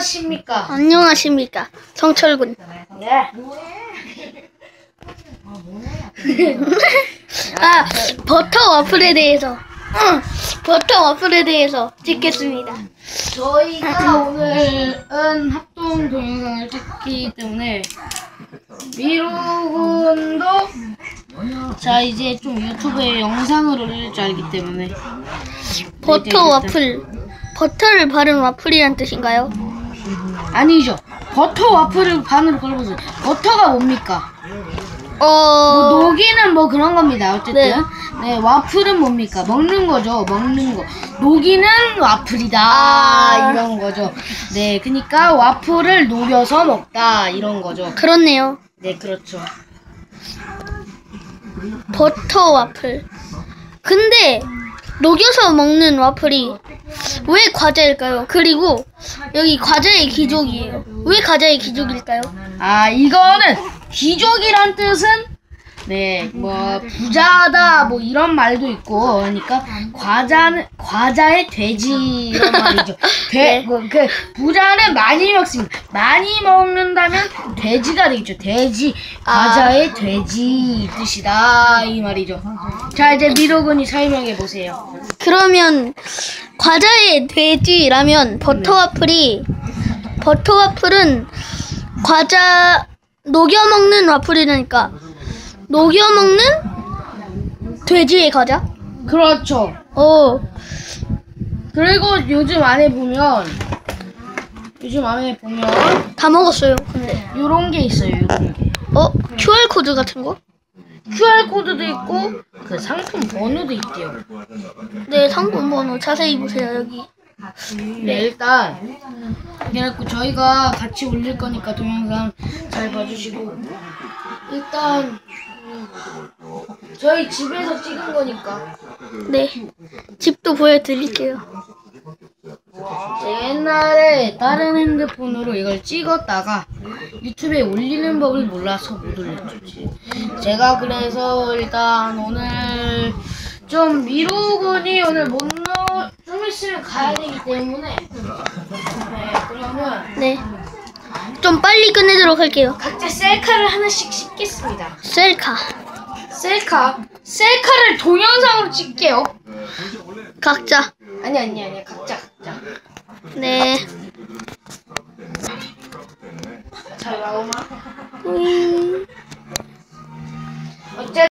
안녕하십니까? 안녕하십니까. 성철군. 네. 아, 버터 와플에 대해서. 응, 버터 와플에 대해서 찍겠습니다. 저희가 오늘은 합동 동영상을 찍기 때문에 미루군도 자 이제 좀 유튜브에 영상을 올릴 줄 알기 때문에 버터 와플. 버터를 바른 와플이란 뜻인가요? 아니죠 버터 와플을 반으로 걸어보세요 버터가 뭡니까? 뭐 어, 녹이는 뭐 그런 겁니다 어쨌든 네. 네, 와플은 뭡니까? 먹는 거죠 먹는 거 녹이는 와플이다 아. 이런 거죠 네 그러니까 와플을 녹여서 먹다 이런 거죠 그렇네요. 네 그렇죠 버터 와플. 근데, 녹여서 먹는 와플이 왜 과자일까요? 그리고, 여기 과자의 기족이에요. 왜 과자의 기족일까요? 아 이거는 귀족이란 뜻은 네 뭐 부자다 뭐 이런 말도 있고 그러니까 과자는 과자의 돼지 이런 말이죠. 돼, 네. 그, 그 부자는 많이 먹습니다. 많이 먹는다면 돼지가 되겠죠. 돼지 과자의 돼지 뜻이다 이 말이죠. 자 이제 미로군이 설명해 보세요. 그러면 과자의 돼지라면 버터 와플이 버터 와플은 과자 녹여 먹는 와플이니까 녹여 먹는 돼지의 과자? 그렇죠. 어, 그리고 요즘 안에 보면 요즘 안에 보면 다 먹었어요. 근데 요런 게 있어요. 요런 게. 어 QR 코드 같은 거? QR 코드도 있고 그 상품 번호도 있대요. 네 상품 번호 자세히 보세요 여기. 네 일단 그래갖고 저희가 같이 올릴 거니까 동영상 잘 봐주시고 일단 저희 집에서 찍은 거니까 네 집도 보여드릴게요. 옛날에 다른 핸드폰으로 이걸 찍었다가 유튜브에 올리는 법을 몰라서 못 올렸죠. 제가 그래서 일단 오늘 좀 미루군이 오늘 못 있으면 가야 되기 때문에 네 그러면 네. 좀 빨리 끝내도록 할게요. 각자 셀카를 하나씩 찍겠습니다. 셀카. 셀카 셀카를 동영상으로 찍게요. 각자. 아니 아니 아니 각자 각자. 네. 잘 나오나? 음.